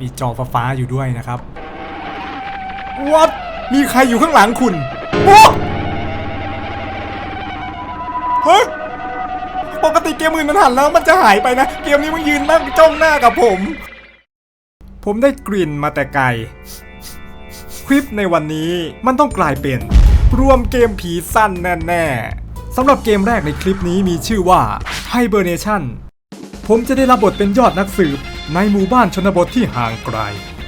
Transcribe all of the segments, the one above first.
มีจอฟ้าอยู่ด้วยนะครับ What มีใครอยู่ข้างหลังคุณโอ้เฮ้ยปกติเกมอื่นมันหันแล้วมันจะหายไปนะ เกมนี้มันยืนนั่งจ้องหน้ากับผม ผมได้กลิ่นมาแต่ไกล คลิปในวันนี้มันต้องกลายเป็น รวมเกมผีสั้นแน่ๆสำหรับเกมแรกในคลิปนี้มีชื่อว่า Hibernation ผมจะได้รับบทเป็นยอดนักสืบ ในหมู่บ้านชนบทที่ห่างไกล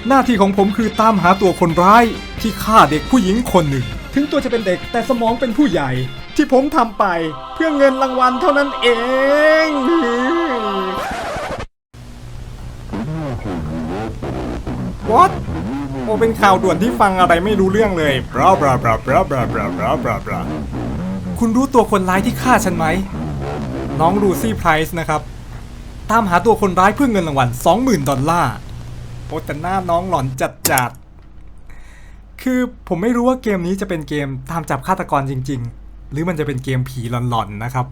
หน้าที่ของผมคือตามหาตัวคนร้าย ที่ฆ่าเด็กผู้หญิงคนหนึ่ง ถึงตัวจะเป็นเด็กแต่สมองเป็นผู้ใหญ่ ที่ผมทำไปเพื่อเงินรางวัลเท่านั้นเอง What โอเป็นข่าวด่วนที่ฟังอะไรไม่รู้เรื่องเลยบราบราบราบราบราบราบราบราบราคุณรู้ตัวคนร้ายที่ฆ่าฉันไหม น้องลูซี่ไพรส์นะครับ ตามหาตัวคนร้ายเพื่อเงินรางวัล20,000 ดอลลาร์โอ้แต่หน้าน้องหลอนจัดจัดๆคือผมไม่รู้ว่าเกมนี้จะเป็นเกมตามจับฆาตกรจริง ๆ หรือมันจะเป็นเกมผีหลอนๆนะครับ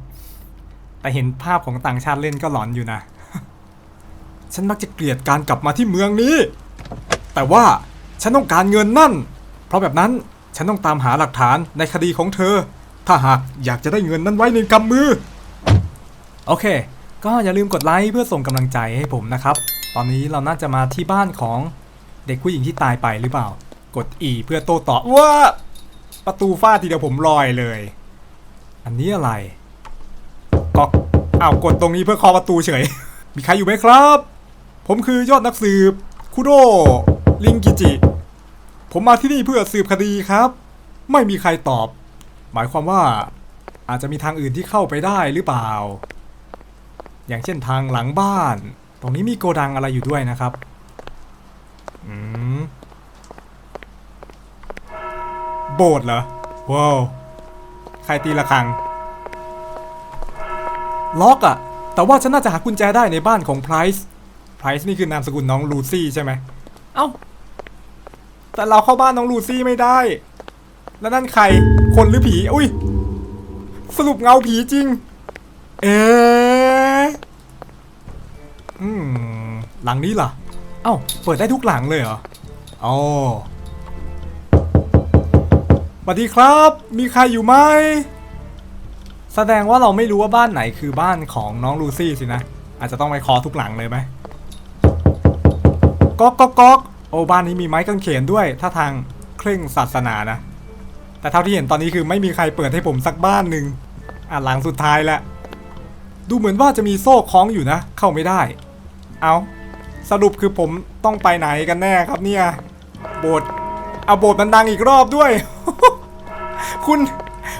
แต่เห็นภาพของต่างชาติเล่นก็หลอนอยู่นะ ฉันมักจะเกลียดการกลับมาที่เมืองนี้ แต่ว่าฉันต้องการเงินนั่น เพราะแบบนั้นฉันต้องตามหาหลักฐานในคดีของเธอ ถ้าหากอยากจะได้เงินนั้นไว้ในกำมือ โอเค ก็อย่าลืมกดไลค์เพื่อส่งกำลังใจให้ผมนะครับ ตอนนี้เราน่าจะมาที่บ้านของเด็กผู้หญิงที่ตายไปหรือเปล่า กด E เพื่อโต้ตอบว่าประตูฟาดทีเดียวผมลอยเลย อันนี้อะไรก๊อกอ้าวกดตรงนี้เพื่อเคาะประตูเฉย มีใครอยู่ไหมครับ ผมคือยอดนักสืบคุโดลิงกิจิ ผมมาที่นี่เพื่อสืบคดีครับ ไม่มีใครตอบ หมายความว่าอาจจะมีทางอื่นที่เข้าไปได้หรือเปล่า อย่างเช่นทางหลังบ้าน ตรงนี้มีโกดังอะไรอยู่ด้วยนะครับ อืม โบสถ์เหรอ ว้าว ใครตีระฆัง ล็อกอะแต่ว่าฉันน่าจะหากุญแจได้ในบ้านของไพรส์ไพรส์นี่คือนามสกุลน้องลูซี่ใช่ไหม เอ้า แต่เราเข้าบ้านน้องลูซี่ไม่ได้ แล้วนั่นใคร คนหรือผี อุ้ย สรุปเงาผีจริง เอ๊ะ อืม หลังนี้ล่ะ เอ้า เปิดได้ทุกหลังเลยเหรออ๋อสวัสดีครับ มีใครอยู่ไหม แสดงว่าเราไม่รู้ว่าบ้านไหนคือบ้านของน้องลูซี่สินะ อาจจะต้องไปเคอทุกหลังเลยไหมก๊อกก๊อกก๊อกโอ้บ้านนี้มีไม้กางเขนด้วยถ้าทางเคร่งศาสนานะ แต่เท่าที่เห็นตอนนี้คือไม่มีใครเปิดให้ผมสักบ้านหนึ่งอะหลังสุดท้ายแหละ ดูเหมือนว่าจะมีโซ่คล้องอยู่นะ เข้าไม่ได้ เอาสรุปคือผมต้องไปไหนกันแน่ครับเนี่ย โบสถ์เอาโบสถ์มันดังอีกรอบด้วย คุณ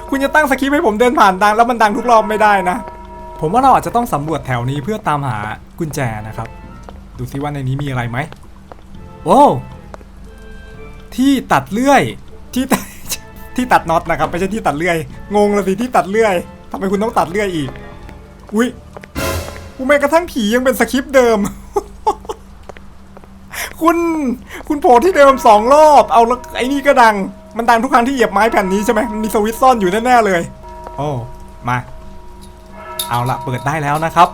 คุณจะตั้งสคริปต์ให้ผมเดินผ่านดังแล้วมันดังทุกรอบไม่ได้นะ ผมว่าเราอาจจะต้องสำรวจแถวนี้เพื่อตามหากุญแจนะครับ ดูซิว่าในนี้มีอะไรไหมโอ้ที่ตัดเลื่อย ที่ตัดที่ตัดน็อตนะครับ ไม่ใช่ที่ตัดเลื่อย งงเลยสิที่ตัดเลื่อยทำไมคุณต้องตัดเลื่อยอีก อุ้ยกูแม้กระทั่งผียังเป็นสคริปต์เดิม คุณคุณโผล่ที่เดิมสองรอบ เอาแล้วไอ้นี่ก็ดัง มันดังทุกครั้งที่เหยียบไม้แผ่นนี้ใช่ไหมมันมีสวิตช์ซ่อนอยู่แน่ๆเลย โอ้มา เอาละเปิดได้แล้วนะครับ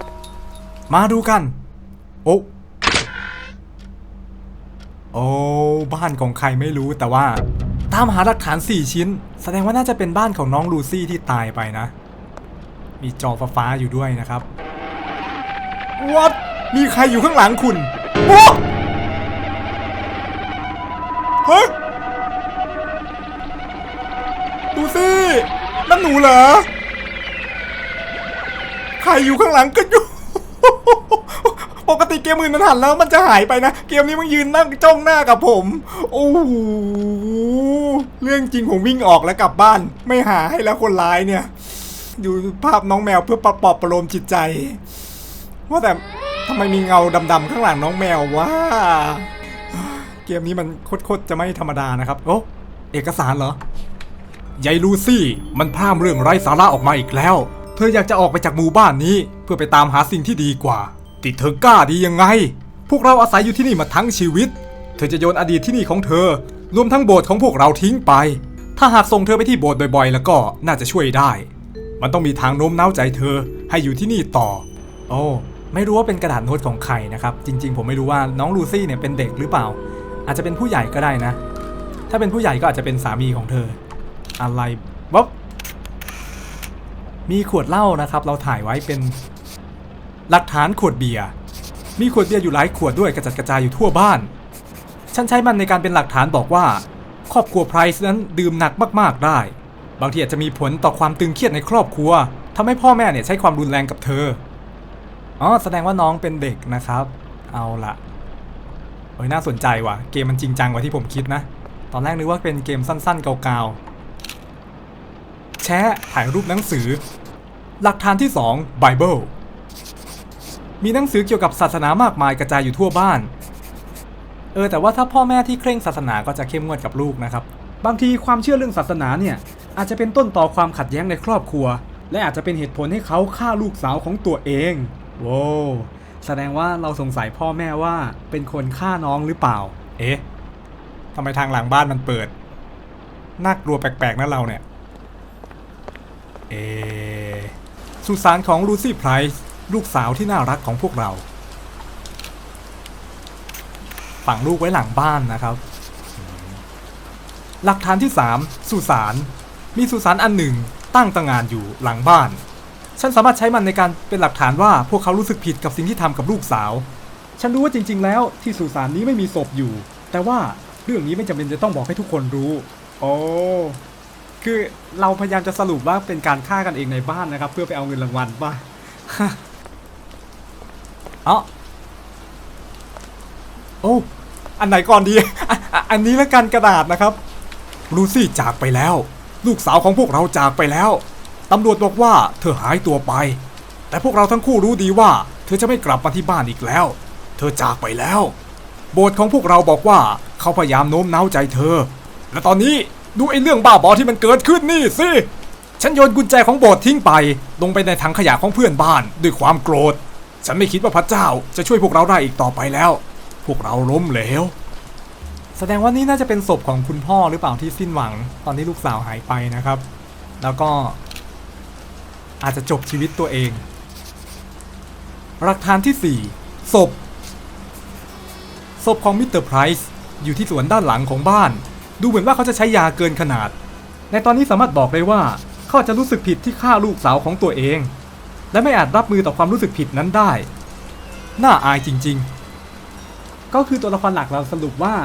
มาดูกัน โอ้โอ้บ้านของใครไม่รู้แต่ว่า ตามหาหลักฐาน 4 ชิ้น แสดงว่าน่าจะเป็นบ้านของน้องลูซี่ที่ตายไปนะ มีจอฟ้าๆอยู่ด้วยนะครับ What มีใครอยู่ข้างหลังคุณโอ้เฮ้ยลูซี่นั่นหนูเหรอ ใครอยู่ข้างหลังก็อยู่ ปกติเกมอื่นมันหันแล้วมันจะหายไปนะ เกมนี้มันยืนนั่งจ้องหน้ากับผม โอ้โห เรื่องจริงผมวิ่งออกแล้วกลับบ้าน ไม่หาให้แล้วคนร้ายเนี่ย ดูภาพน้องแมวเพื่อปลอบประโลมจิตใจ ว่าแต่ทำไมมีเงาดำๆข้างหลังน้องแมววะเกมนี้มันโคตรจะไม่ธรรมดานะครับ โอ้เอกสารเหรอยายลูซี่ มันพร่ามเรื่องไร้สาระออกมาอีกแล้ว เธออยากจะออกไปจากหมู่บ้านนี้ เพื่อไปตามหาสิ่งที่ดีกว่าติดเธอกล้าดียังไง พวกเราอาศัยอยู่ที่นี่มาทั้งชีวิต เธอจะโยนอดีตที่นี่ของเธอ รวมทั้งโบสถ์ของพวกเราทิ้งไป ถ้าหากส่งเธอไปที่โบสถ์บ่อยๆ แล้วก็น่าจะช่วยได้ มันต้องมีทางโน้มน้าวใจเธอ ให้อยู่ที่นี่ต่อ โอ้ไม่รู้ว่าเป็นกระดาษโน้ตของใครนะครับ จริง ๆ ผมไม่รู้ว่าน้องลูซี่เนี่ยเป็นเด็กหรือเปล่า อาจจะเป็นผู้ใหญ่ก็ได้นะ ถ้าเป็นผู้ใหญ่ก็อาจจะเป็นสามีของเธอ อะไรบ๊อบมีขวดเหล้านะครับ เราถ่ายไว้เป็นหลักฐานขวดเบียร์มีขวดเบียร์อยู่หลายขวดด้วยกระจัดกระจายอยู่ทั่วบ้าน ฉันใช้มันในการเป็นหลักฐานบอกว่า ครอบครัวไพรส์นั้นดื่มหนักมากๆได้ บางทีอาจจะมีผลต่อความตึงเครียดในครอบครัวทำให้พ่อแม่เนี่ยใช้ความรุนแรงกับเธอ อ๋อ แสดงว่าน้องเป็นเด็กนะครับ เอาละเฮ้ยน่าสนใจว่ะ เกมมันจริงจังกว่าที่ผมคิดนะ ตอนแรกนึกว่าเป็นเกมสั้นๆ เก่าๆ แชะถ่ายรูปหนังสือ หลักฐานที่2 Bible มีหนังสือเกี่ยวกับศาสนามากมายกระจายอยู่ทั่วบ้าน เออแต่ว่าถ้าพ่อแม่ที่เคร่งศาสนาก็จะเข้มงวดกับลูกนะครับ บางทีความเชื่อเรื่องศาสนาเนี่ย อาจจะเป็นต้นต่อความขัดแย้งในครอบครัว และอาจจะเป็นเหตุผลให้เขาฆ่าลูกสาวของตัวเองโว้แสดงว่าเราสงสัยพ่อแม่ว่าเป็นคนฆ่าน้องหรือเปล่า เอ๊ะทำไมทางหลังบ้านมันเปิด น่ากลัวแปลกๆนะเราเนี่ย เอะสุสานของลูซี่ไพรส์ลูกสาวที่น่ารักของพวกเรา ฝังลูกไว้หลังบ้านนะครับ หลักฐานที่ 3 สุสาน มีสุสานอันหนึ่งตั้งตระหงานอยู่หลังบ้าน ฉันสามารถใช้มันในการเป็นหลักฐานว่าพวกเขารู้สึกผิดกับสิ่งที่ทำกับลูกสาว ฉันรู้ว่าจริง ๆ แล้วที่สุสานนี้ไม่มีศพอยู่ แต่ว่าเรื่องนี้ไม่จำเป็นจะต้องบอกให้ทุกคนรู้โอ้คือเราพยายามจะสรุปว่าเป็นการฆ่ากันเองในบ้านนะครับ เพื่อไปเอาเงินรางวัลป่ะเอ้าโอ้อันไหนก่อนดีอะอะอันนี้ละกันกระดาษนะครับลูซี่จากไปแล้ว ลูกสาวของพวกเราจากไปแล้ว ตำรวจบอกว่าเธอหายตัวไป แต่พวกเราทั้งคู่รู้ดีว่า เธอจะไม่กลับมาที่บ้านอีกแล้ว เธอจากไปแล้ว โบสถ์ของพวกเราบอกว่าเขาพยายามโน้มน้าวใจเธอ และตอนนี้ดูไอ้เรื่องบ้าบอที่มันเกิดขึ้นนี่สิ ฉันโยนกุญแจของโบสถ์ทิ้งไป ลงไปในถังขยะของเพื่อนบ้านด้วยความโกรธ ฉันไม่คิดว่าพระเจ้าจะช่วยพวกเราได้อีกต่อไปแล้ว พวกเราล้มเหลว แสดงว่านี่น่าจะเป็นศพของคุณพ่อหรือเปล่าที่สิ้นหวัง ตอนที่ลูกสาวหายไปนะครับ แล้วก็อาจจะจบชีวิตตัวเอง หลักฐานที่ 4 ศพ ศพของมิสเตอร์ไพรส์อยู่ที่สวนด้านหลังของบ้าน ดูเหมือนว่าเขาจะใช้ยาเกินขนาด ในตอนนี้สามารถบอกได้ว่าเขาจะรู้สึกผิดที่ฆ่าลูกสาวของตัวเอง และไม่อาจรับมือต่อความรู้สึกผิดนั้นได้ น่าอายจริง ๆ ก็คือตัวละครหลักเราสรุปว่า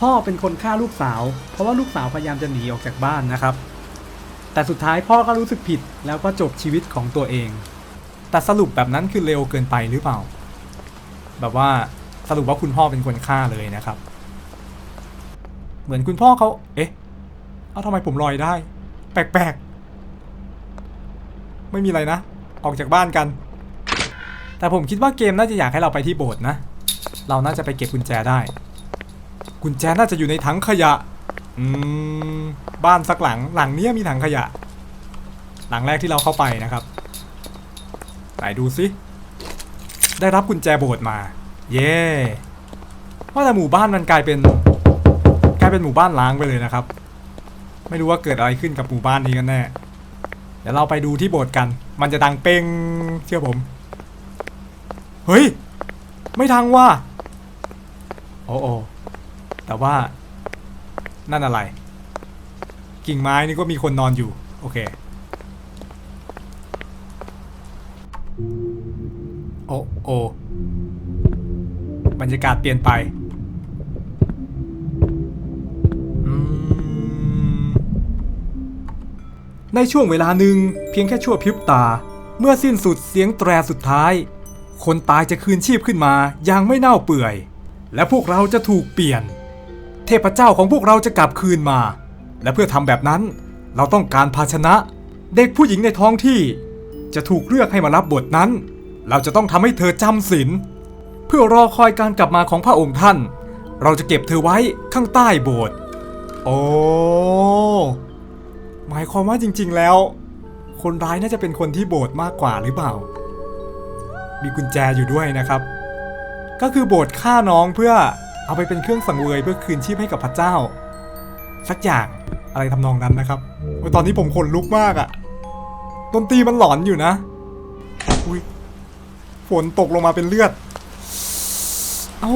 พ่อเป็นคนฆ่าลูกสาว เพราะว่าลูกสาวพยายามจะหนีออกจากบ้านนะครับ แต่สุดท้ายพ่อก็รู้สึกผิดแล้วก็จบชีวิตของตัวเอง แต่สรุปแบบนั้นคือเร็วเกินไปหรือเปล่า แบบว่าสรุปว่าคุณพ่อเป็นคนฆ่าเลยนะครับ เหมือนคุณพ่อเขาเอ๊ะเอาทำไมผมลอยได้ แปลกๆ ไม่มีอะไรนะ ออกจากบ้านกัน แต่ผมคิดว่าเกมน่าจะอยากให้เราไปที่โบสถ์นะ เราน่าจะไปเก็บกุญแจได้ กุญแจน่าจะอยู่ในถังขยะ อืม บ้านสักหลัง หลังเนี้ยมีถังขยะ หลังแรกที่เราเข้าไปนะครับ ไหนดูสิ ได้รับกุญแจโบสถ์มา เย่ว่าแต่หมู่บ้านมันกลายเป็น กลายเป็นหมู่บ้านล้างไปเลยนะครับ ไม่รู้ว่าเกิดอะไรขึ้นกับหมู่บ้านนี้กันแน่ เดี๋ยวเราไปดูที่โบสถ์กัน มันจะดังเป้งเชื่อผม เฮ้ย ไม่ทังว่า โอ้โอ แต่ว่านั่นอะไร กิ่งไม้นี่ก็มีคนนอนอยู่ โอเค โอ้โอ้บรรยากาศเปลี่ยนไปในช่วงเวลาหนึ่งเพียงแค่ชั่วพริบตา เมื่อสิ้นสุดเสียงแตรสุดท้าย คนตายจะคืนชีพขึ้นมาอย่างไม่เน่าเปื่อย และพวกเราจะถูกเปลี่ยน ทพเจ้าของพวกเราจะกลับคืนมา และเพื่อทำแบบนั้นเราต้องการภาชนะ เด็กผู้หญิงในท้องที่ จะถูกเลือกให้มารับบทนั้น เราจะต้องทำให้เธอจำศีลเพื่อรอคอยการกลับมาของพระองค์ท่าน เราจะเก็บเธอไว้ข้างใต้โบสถ์โอ้หมายความว่าจริง ๆ แล้ว คนร้ายน่าจะเป็นคนที่โบสถ์มากกว่าหรือเปล่า มีกุญแจอยู่ด้วยนะครับ ก็คือโบสถ์ฆ่าน้องเพื่อ เอาไปเป็นเครื่องสังเวยเพื่อคืนชีพให้กับพระเจ้า สักอย่างอะไรทำนองนั้นนะครับตอนนี้ผมขนลุกมากอะดนตรีมันหลอนอยู่นะอุ้ยฝนตกลงมาเป็นเลือด เอ้า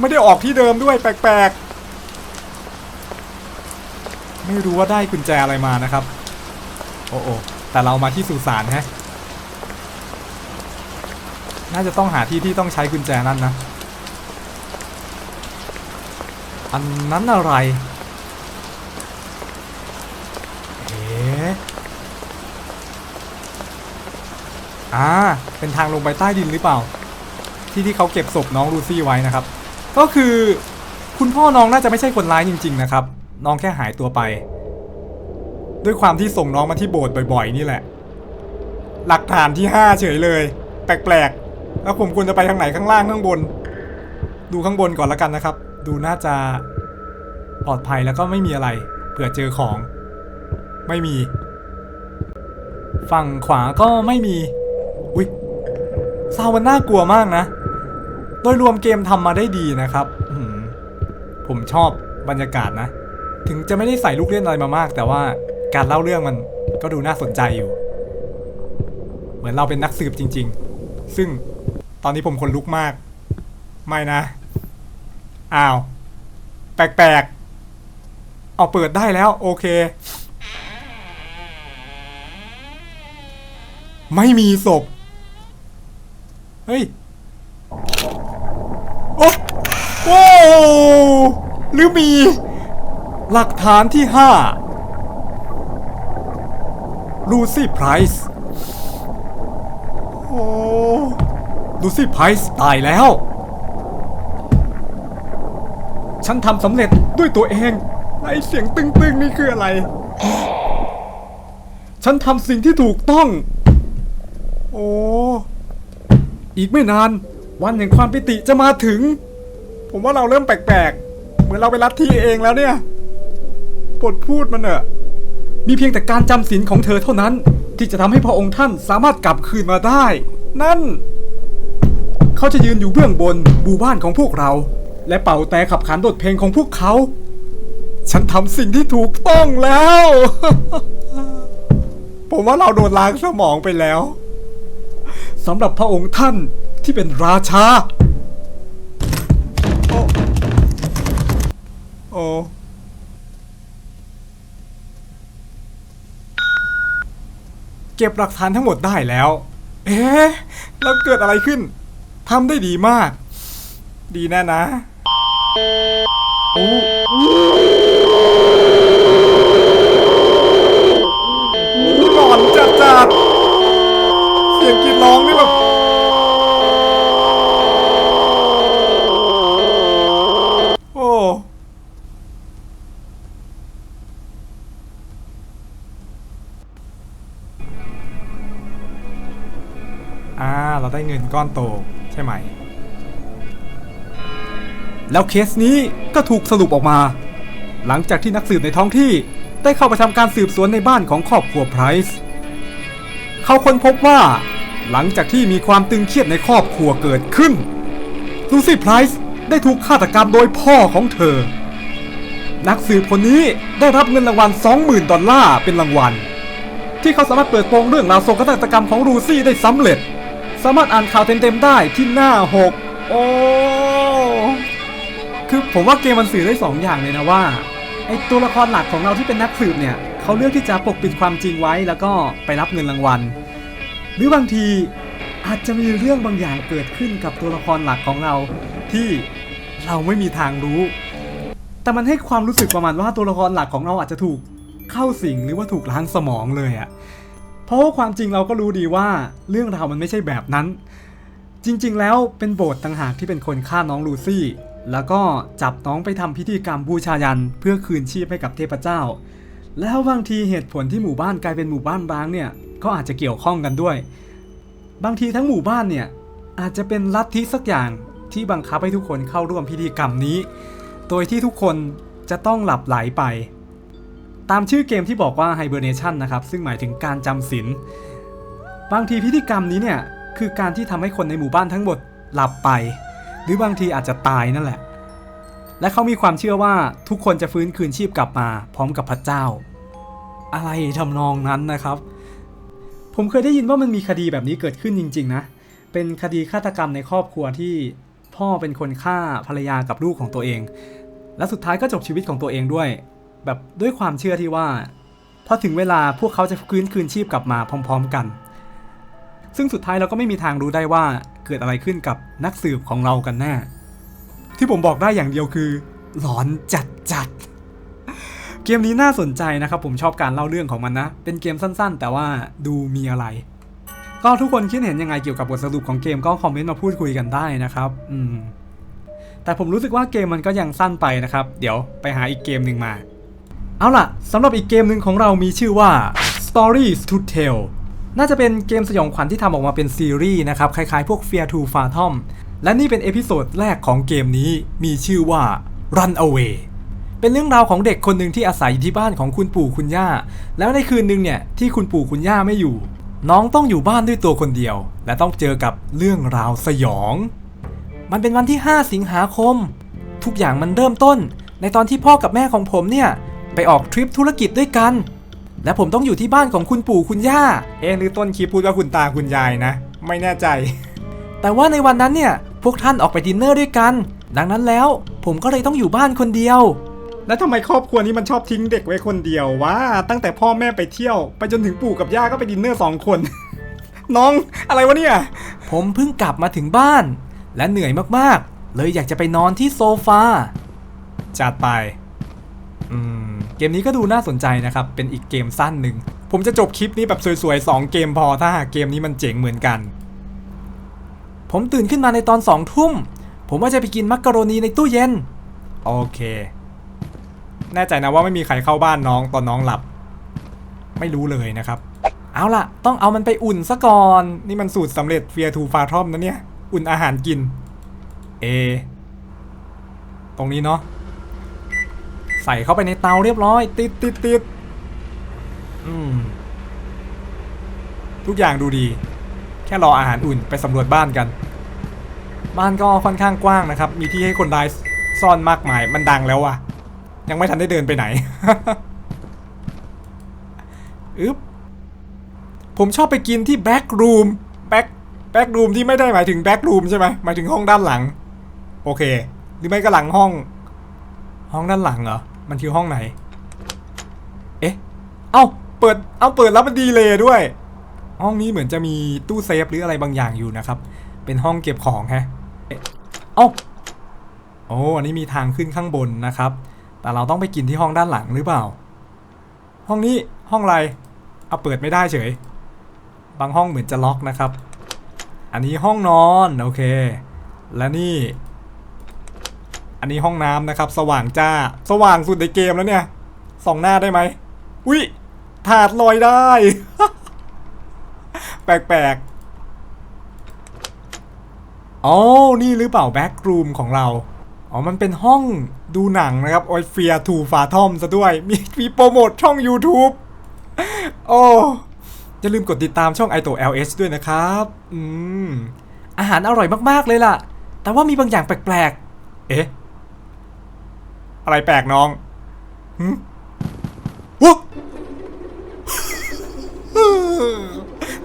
ไม่ได้ออกที่เดิมด้วยแปลกๆ ไม่รู้ว่าได้กุญแจอะไรมานะครับ โอ้โอแต่เรามาที่สุสานฮะ น่าจะต้องหาที่ที่ต้องใช้กุญแจนั่นนะ อันนั้นอะไร เอ๊ะอ่า เป็นทางลงไปใต้ดินหรือเปล่า ที่ที่เขาเก็บศพน้องลูซี่ไว้นะครับ ก็คือคุณพ่อน้องน่าจะไม่ใช่คนร้ายจริง ๆ นะครับ น้องแค่หายตัวไป ด้วยความที่ส่งน้องมาที่โบสถ์บ่อย ๆ นี่แหละ หลักฐานที่5เฉยเลย แปลกๆ แล้วผมควรจะไปทางไหนข้างล่างข้างบน ดูข้างบนก่อนล้วกันนะครับ ดูน่าจะปลอดภัยแล้วก็ไม่มีอะไร เผื่อเจอของ ไม่มี ฝั่งขวาก็ไม่มี อุ๊ยซาวมันน่ากลัวมากนะ โดยรวมเกมทำมาได้ดีนะครับผมชอบบรรยากาศนะ ถึงจะไม่ได้ใส่ลูกเล่นอะไรมามาก แต่ว่าการเล่าเรื่องมันก็ดูน่าสนใจอยู่ เหมือนเราเป็นนักสืบจริง ๆ ซึ่งตอนนี้ผมคนลุกมาก ไม่นะ อ้าว แปลกๆ เอาเปิดได้แล้ว โอเค ไม่มีศพ เฮ้ย โอ้โอ้หรือมี หลักฐานที่ห้าลูซี่ไพรส์โอ้ลูซี่ไพรส์ตายแล้ว ฉันทำสำเร็จด้วยตัวเองไอเสียงตึงๆนี่คืออะไร ฉันทำสิ่งที่ถูกต้อง โอ้อีกไม่นาน วันแห่งความปิติจะมาถึง ผมว่าเราเริ่มแปลกๆ เหมือนเราไปรัดที่เองแล้วเนี่ยบทพูดมันเนอะมีเพียงแต่การจำศีลของเธอเท่านั้น ที่จะทำให้พระองค์ท่านสามารถกลับคืนมาได้ นั่น เขาจะยืนอยู่เบื้องบนบูบ้านของพวกเรา และเป่าแต่ขับขานบทเพลงของพวกเขา ฉันทำสิ่งที่ถูกต้องแล้ว ผมว่าเราโดนล้างสมองไปแล้วสำหรับพระองค์ท่านที่เป็นราชา โอ้โอ้เก็บหลักฐานทั้งหมดได้แล้ว เอ๊ะ แล้วเกิดอะไรขึ้นทำได้ดีมาก ดีแน่นะ หลอนจัดจัดๆเสียงกรีดร้องนี่แบบโอ้อ่า เราได้เงินก้อนโต ใช่ไหม แล้วเคสนี้ก็ถูกสรุปออกมา หลังจากที่นักสืบในท้องที่ได้เข้าไปทำการสืบสวนในบ้านของครอบครัวไพรส์เขาค้นพบว่า หลังจากที่มีความตึงเครียดในครอบครัวเกิดขึ้นลูซี่ไพรส์ได้ถูกฆาตกรรมโดยพ่อของเธอ นักสืบคนนี้ได้รับเงินรางวัล 20,000 ดอลลาร์เป็นรางวัล ที่เขาสามารถเปิดโปงเรื่องราวโศกนาฏกรรมของลูซี่ได้สำเร็จ สามารถอ่านข่าวเต็มๆได้ที่หน้า 6 โอ้ คือผมว่าเกมมันสื่อได้สองอย่างเลยนะว่าไอตัวละครหลักของเราที่เป็นนักสืบเนี่ยเขาเลือกที่จะปกปิดความจริงไว้แล้วก็ไปรับเงินรางวัล หรือบางทีอาจจะมีเรื่องบางอย่างเกิดขึ้นกับตัวละครหลักของเราที่เราไม่มีทางรู้ แต่มันให้ความรู้สึกประมาณว่าตัวละครหลักของเราอาจจะถูกเข้าสิงหรือว่าถูกล้างสมองเลยอะเพราะว่าความจริงเราก็รู้ดีว่าเรื่องราวมันไม่ใช่แบบนั้น จริงๆ แล้วเป็นโบสถ์ต่างหากที่เป็นคนฆ่าน้องลูซี่ แล้วก็จับน้องไปทำพิธีกรรมบูชายันเพื่อคืนชีพให้กับเทพเจ้า แล้วบางทีเหตุผลที่หมู่บ้านกลายเป็นหมู่บ้านร้างเนี่ยก็อาจจะเกี่ยวข้องกันด้วย บางทีทั้งหมู่บ้านเนี่ยอาจจะเป็นลัทธิสักอย่างที่บังคับให้ทุกคนเข้าร่วมพิธีกรรมนี้ โดยที่ทุกคนจะต้องหลับไหลไป ตามชื่อเกมที่บอกว่า hibernation นะครับ ซึ่งหมายถึงการจำศีล บางทีพิธีกรรมนี้เนี่ย คือการที่ทำให้คนในหมู่บ้านทั้งหมดหลับไป หรือบางทีอาจจะตายนั่นแหละ และเขามีความเชื่อว่าทุกคนจะฟื้นคืนชีพกลับมา พร้อมกับพระเจ้า อะไรทำนองนั้นนะครับ ผมเคยได้ยินว่ามันมีคดีแบบนี้เกิดขึ้นจริง ๆ นะ เป็นคดีฆาตกรรมในครอบครัวที่พ่อเป็นคนฆ่าภรรยากับลูกของตัวเอง และสุดท้ายก็จบชีวิตของตัวเองด้วย แบบด้วยความเชื่อที่ว่าพอถึงเวลาพวกเขาจะคืนคืนชีพกลับมาพร้อม ๆ กัน ซึ่งสุดท้ายเราก็ไม่มีทางรู้ได้ว่าเกิดอะไรขึ้นกับนักสืบของเรากันแน่ ที่ผมบอกได้อย่างเดียวคือ หลอนจัดจัดๆเกมนี้น่าสนใจนะครับ ผมชอบการเล่าเรื่องของมันนะ เป็นเกมสั้นๆ แต่ว่าดูมีอะไร ก็ทุกคนคิดเห็นยังไงเกี่ยวกับบทสรุปของเกมก็คอมเมนต์มาพูดคุยกันได้นะครับ อืม แต่ผมรู้สึกว่าเกมมันก็ยังสั้นไปนะครับ เดี๋ยวไปหาอีกเกมหนึ่งมา เอาล่ะสำหรับอีกเกมหนึ่งของเรามีชื่อว่า Stories to Tell น่าจะเป็นเกมสยองขวัญที่ทำออกมาเป็นซีรีส์นะครับ คล้ายๆ พวก Fear to Fathom และนี่เป็นเอพิโซดแรกของเกมนี้มีชื่อว่า Run Away เป็นเรื่องราวของเด็กคนหนึ่งที่อาศัยอยู่ที่บ้านของคุณปู่คุณย่า แล้วในคืนหนึ่งเนี่ยที่คุณปู่คุณย่าไม่อยู่ น้องต้องอยู่บ้านด้วยตัวคนเดียว และต้องเจอกับเรื่องราวสยอง มันเป็นวันที่ 5 สิงหาคม ทุกอย่างมันเริ่มต้น ในตอนที่พ่อกับแม่ของผมเนี่ยไปออกทริปธุรกิจด้วยกัน และผมต้องอยู่ที่บ้านของคุณปู่คุณย่า เอะหรือต้นคลิปพูดว่าคุณตาคุณยายนะ ไม่แน่ใจ แต่ว่าในวันนั้นเนี่ย พวกท่านออกไปดินเนอร์ด้วยกัน ดังนั้นแล้ว ผมก็เลยต้องอยู่บ้านคนเดียว แล้วทำไมครอบครัวนี้มันชอบทิ้งเด็กไว้คนเดียววะตั้งแต่พ่อแม่ไปเที่ยว ไปจนถึงปู่กับย่าก็ไปดินเนอร์สองคน น้องอะไรวะเนี่ย ผมเพิ่งกลับมาถึงบ้าน และเหนื่อยมากๆ เลยอยากจะไปนอนที่โซฟาจัดไป อืม เกมนี้ก็ดูน่าสนใจนะครับ เป็นอีกเกมสั้นหนึ่ง ผมจะจบคลิปนี้แบบสวยๆ 2 เกมพอถ้าหากเกมนี้มันเจ๋งเหมือนกัน ผมตื่นขึ้นมาในตอนสองทุ่ม ผมว่าจะไปกินมักกะโรนีในตู้เย็น โอเค แน่ใจนะว่าไม่มีใครเข้าบ้านน้องตอนน้องหลับ ไม่รู้เลยนะครับ เอาล่ะ ต้องเอามันไปอุ่นซะก่อน นี่มันสูตรสำเร็จเฟียทูฟาทอมนะเนี่ย อุ่นอาหารกิน เอ ตรงนี้เนาะ ใส่เข้าไปในเตาเรียบร้อย ติดติดติดอืมทุกอย่างดูดี แค่รออาหารอุ่นไปสำรวจบ้านกัน บ้านก็ค่อนข้างกว้างนะครับ มีที่ให้คนร้ายซ่อนมากมาย มันดังแล้วอะยังไม่ทันได้เดินไปไหนอึ๊บผมชอบไปกินที่แบ็กรูมแบ็กแบ็กรูมที่ไม่ได้หมายถึงแบ็กรูมใช่ไหมหมายถึงห้องด้านหลัง โอเค หรือไม่ก็หลังห้อง ห้องด้านหลังเหรอ มันคือห้องไหน เอ๊ะ เอ้า เปิด เอาเปิดแล้วมันดีเลยด้วย ห้องนี้เหมือนจะมีตู้เซฟหรืออะไรบางอย่างอยู่นะครับ เป็นห้องเก็บของแฮะเอ๊ะเอ้า โอ้ อันนี้มีทางขึ้นข้างบนนะครับ แต่เราต้องไปกินที่ห้องด้านหลังหรือเปล่า ห้องนี้ ห้องอะไร เอาเปิดไม่ได้เฉย บางห้องเหมือนจะล็อกนะครับ อันนี้ห้องนอน โอเค และนี่ อันนี้ห้องน้ำนะครับ สว่างจ้า สว่างสุดในเกมแล้วเนี่ยส่องหน้าได้ไหมอุ้ยถาดลอยได้ แปลกๆอ๋อนี่หรือเปล่าแบ็กรูมของเราอ๋อ มันเป็นห้องดูหนังนะครับโออยเฟียทูฟาทอมซะด้วย มีมีโปรโมทช่อง YouTube โอ้อย่าลืมกดติดตามช่อง i t o LH ด้วยนะครับ อืม อาหารอร่อยมาก ๆ เลยล่ะ แต่ว่ามีบางอย่างแปลก ๆ เอ๊ะ อะไรแปลกน้องหึวะ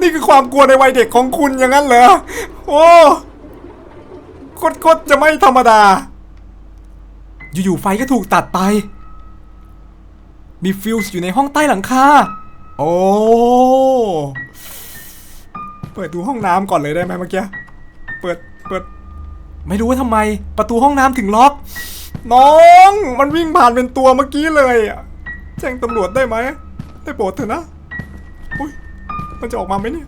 นี่คือความกลัวในวัยเด็กของคุณอย่างนั้นเหรอ โอ้โคตรๆจะไม่ธรรมดา อยู่ๆไฟก็ถูกตัดไป มีฟิวส์อยู่ในห้องใต้หลังคา โอ้ เปิดดูห้องน้ำก่อนเลยได้ไหมเมื่อกี้ เปิด เปิด ไม่รู้ว่าทำไม ประตูห้องน้ำถึงล็อก น้อง มันวิ่งผ่านเป็นตัวเมื่อกี้เลยอะแจ้งตำรวจได้ไหมได้โปรดเถอะนะอุ้ยมันจะออกมาไหมเนี่ย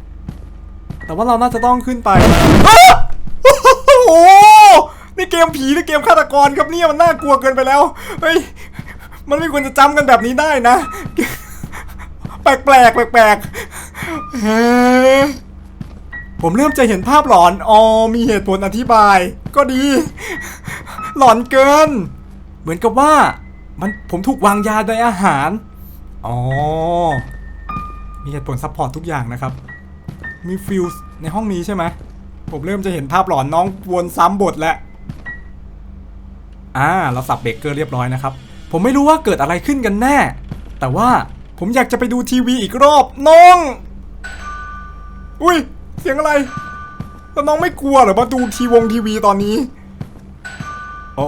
แต่ว่าเราน่าจะต้องขึ้นไปโอ้โหนี่เกมผีหรือเกมฆาตกรครับเนี่ยมันน่ากลัวเกินไปแล้วเฮ้ยมันไม่ควรจะจำกันแบบนี้ได้นะ แปลกแปลกแปลกเฮ้ผมเริ่มจะเห็นภาพหลอน อ๋อ มีเหตุผลอธิบาย ก็ดี หลอนเกิน เหมือนกับว่ามันผมถูกวางยาในอาหาร อ๋อ มีเหตุผลซัพพอร์ตทุกอย่างนะครับ มีฟิวส์ในห้องนี้ใช่ไหม ผมเริ่มจะเห็นภาพหลอนน้องวนซ้ำบทแล้ว อ่า เราสับเบรกเกอร์เรียบร้อยนะครับ ผมไม่รู้ว่าเกิดอะไรขึ้นกันแน่ แต่ว่าผมอยากจะไปดูทีวีอีกรอบน้อง อุ้ย เสียงอะไร แล้วน้องไม่กลัวหรอมาดูทีวงทีวีตอนนี้ โอ้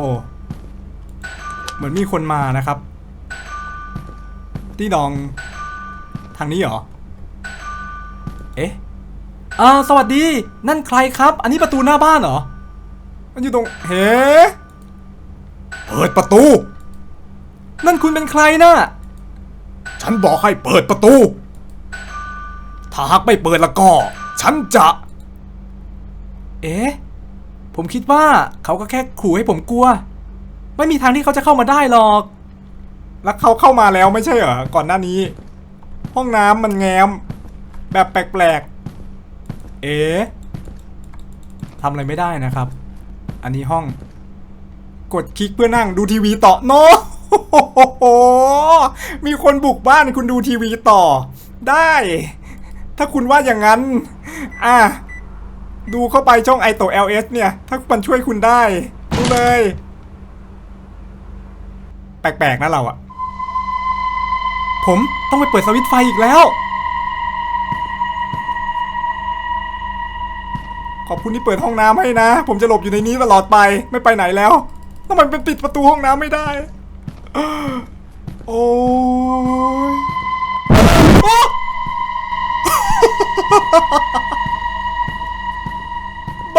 เหมือนมีคนมานะครับที่ดอง ทางนี้เหรอ เอ๊ะอ่าสวัสดี นั่นใครครับ อันนี้ประตูหน้าบ้านเหรอ มันอยู่ตรง เฮ้เปิดประตู นั่นคุณเป็นใครน่ะ ฉันบอกให้เปิดประตู ถ้าหากไม่เปิดแล้วก็ ฉันจะ เอ๊ะ ผมคิดว่าเขาก็แค่ขู่ให้ผมกลัว ไม่มีทางที่เขาจะเข้ามาได้หรอก แล้วเขาเข้ามาแล้วไม่ใช่เหรอ ก่อนหน้านี้ ห้องน้ำมันแง้ม แบบแปลกๆ เอ๊ะทำอะไรไม่ได้นะครับ อันนี้ห้อง กดคลิกเพื่อนั่งดูทีวีต่อโนมีคนบุกบ้านคุณดูทีวีต่อ ได้ ถ้าคุณว่าอย่างนั้น อะ ดูเข้าไปช่องไอโต LS เนี่ย ถ้ามันช่วยคุณได้ดูเลย แปลกๆนะเราอะผมต้องไปเปิดสวิตไฟอีกแล้ว ขอบคุณที่เปิดห้องน้ำให้นะ ผมจะหลบอยู่ในนี้ตลอดไปไม่ไปไหนแล้วทำไมเป็นปิดประตูห้องน้ำไม่ได้ โอ้ย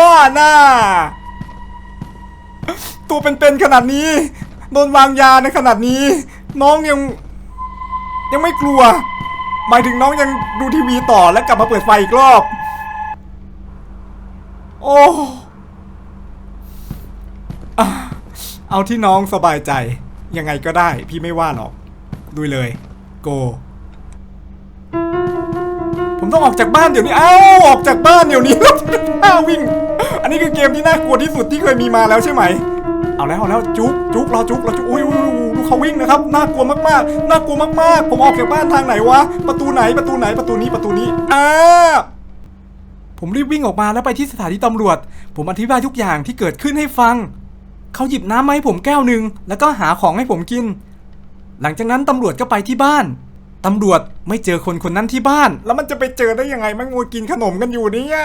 บ้าหน้า ตัวเป็นๆขนาดนี้ โดนวางยาในขนาดนี้ น้องยัง ยังไม่กลัว หมายถึงน้องยังดูทีวีต่อแล้วกลับมาเปิดไฟอีกรอบ โอ้เอาที่น้องสบายใจ ยังไงก็ได้ พี่ไม่ว่าหรอกดูเลย โก ผมต้องออกจากบ้านเดี๋ยวนี้อ้าวออกจากบ้านเดี๋ยวนี้อ้าววิ่ง อันนี้คือเกมที่น่ากลัวที่สุดที่เคยมีมาแล้วใช่ไหม เอาแล้วเอาแล้วจุกจุกเราจุกเราจุกอุ้ยอุ้ยอุ้ยดูเขาวิ่งนะครับน่ากลัวมากๆน่ากลัวมากๆ ผมออกจากบ้านทางไหนวะประตูไหนประตูไหนประตูนี้ประตูนี้อ้าผมรีบวิ่งออกมาแล้วไปที่สถานีตำรวจ ผมอธิบายทุกอย่างที่เกิดขึ้นให้ฟัง เขาหยิบน้ำมาให้ผมแก้วหนึ่งแล้วก็หาของให้ผมกิน หลังจากนั้นตำรวจก็ไปที่บ้านตำรวจไม่เจอคนคนนั้นที่บ้าน แล้วมันจะไปเจอได้ยังไงมันงูกินขนมกันอยู่เนี่ย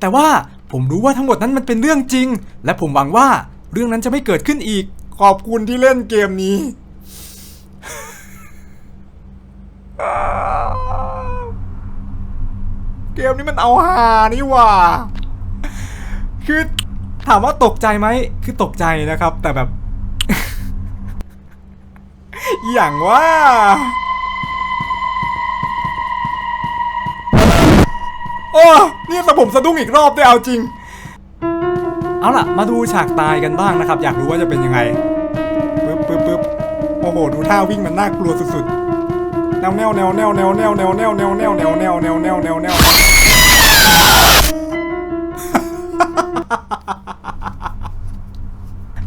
แต่ว่า ผมรู้ว่าทั้งหมดนั้นมันเป็นเรื่องจริง และผมหวังว่าเรื่องนั้นจะไม่เกิดขึ้นอีก ขอบคุณที่เล่นเกมนี้ เกมนี้มันเอาหานี่ว่า คือถามว่าตกใจไหม คือตกใจนะครับ แต่แบบ อย่างว่า โอ้นี่ยแต่ผมสะดุ้งอีกรอบได้เอาจริง เอาล่ะ มาดูฉากตายกันบ้างนะครับ อยากรู้ว่าจะเป็นยังไงปึ๊บปึ๊บปึ๊บโอ้โห ดูท่าวิ่งมันน่ากลัวสุดๆแนวแนวแนวแนวแนวแนวแนวแนวแนวแนวแนวแนวแนวแนวแนวแนว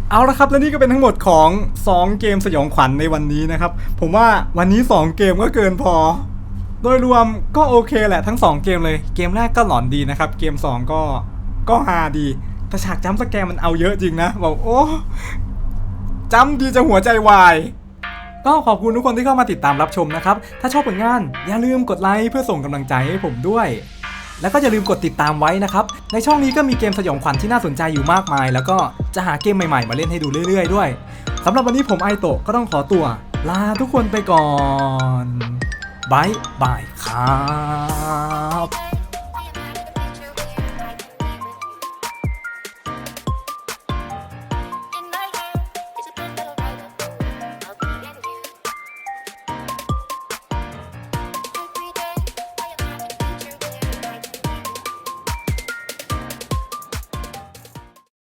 เอาละครับและนี่ก็เป็นทั้งหมดของ 2 เกมสยองขวัญในวันนี้นะครับ ผมว่าวันนี้ 2 เกมก็เกินพอ โดยรวมก็โอเคแหละทั้ง 2 เกมเลย เกมแรกก็หลอนดีนะครับ เกม 2 ก็ก็ฮาดี แต่ฉากจัมป์สแกร์มันเอาเยอะจริงนะบอกโอ้จัมป์ดีจะหัวใจวาย ก็ขอบคุณทุกคนที่เข้ามาติดตามรับชมนะครับ ถ้าชอบผลงานอย่าลืมกดไลค์เพื่อส่งกำลังใจให้ผมด้วยแล้วก็อย่าลืมกดติดตามไว้นะครับ ในช่องนี้ก็มีเกมสยองขวัญที่น่าสนใจอยู่มากมาย แล้วก็จะหาเกมใหม่ๆ มาเล่นให้ดูเรื่อยๆ ด้วย สำหรับวันนี้ผมไอโตะก็ต้องขอตัว ลาทุกคนไปก่อน บายบายครับ